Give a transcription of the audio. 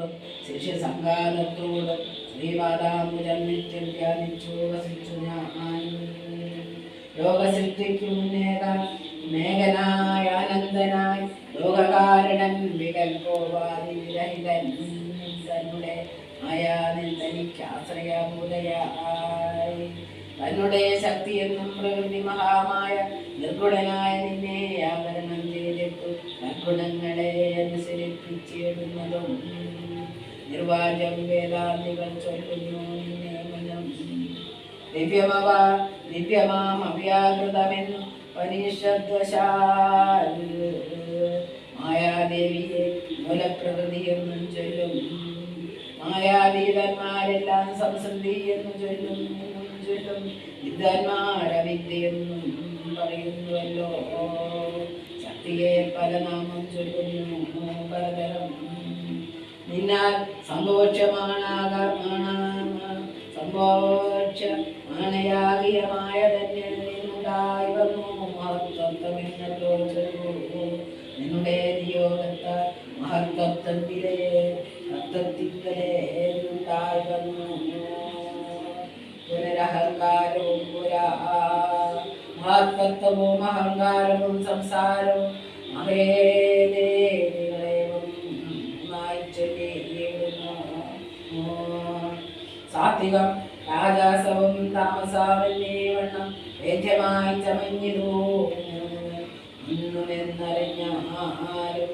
ശിഷ്യന്മാരോടും ശിഷ്യസംഘാതത്തോടും ശ്രീപാദാംബുജം നിത്യം ധ്യാനിച്ചു വസിച്ചു ഞാൻ. ലോകസിദ്ധിക്കു മുന്നേതാൻ മേഘനായ ആനന്ദനായി ലോകകാരണൻ വികൽപോവാതി വിരഹിതൻ തന്നെ തനിക്ക് ആശ്രയമുദയായി തന്നെ ശക്തി എന്നും പ്രകൃതി മഹാമായ നിർഗുണനായ നിന്നെ ആവരണം ചെയ്തിട്ടു നിർഗുണങ്ങളെ അനുസരിപ്പിച്ചിടുന്നതും നിർവാചം വേദാന്തികൾ ചൊല്ലുന്നു നിന്നെ മനം ദിവ്യമവ ദിവ്യമാം അവ്യാകൃതമെന്നു പരീക്ഷദ്വശാൽ മായാദേവിയെ മൂലപ്രകൃതി എന്നും ചൊല്ലും. മായാതീതന്മാരെല്ലാം സംസന്ധി എന്ന് ചൊല്ലും എന്നും ചൊല്ലും. വിദ്വാൻമാരവിദ്യയെന്നും പറയുന്നുവല്ലോ. ശക്തിയെ പല നാമം ചൊല്ലുന്നു. നിന്നാൽ സന്തോഷമാണാകാണ് സന്തോഷമാണയാകിയമായ തന്നെ നിന്നുണ്ടായി വന്നു മഹത്വത്വമെന്നല്ലോ നിന്നുടെ നിയോഗത്താൽ മഹത്വത്വത്തിലെ തത്വത്തിങ്കലെ ഉണ്ടായി വന്നു പുനരഹങ്കാരവും പുരാ മഹത്വത്വവും അഹങ്കാരവും സംസാരവും മഹേദേവികളെയും സാത്വികം. രാജാസവും താമസാവല്ലേ വണ്ണം വേദ്യമായി ചമഞ്ഞിരു ഒന്നുമെന്നറിഞ്ഞാലും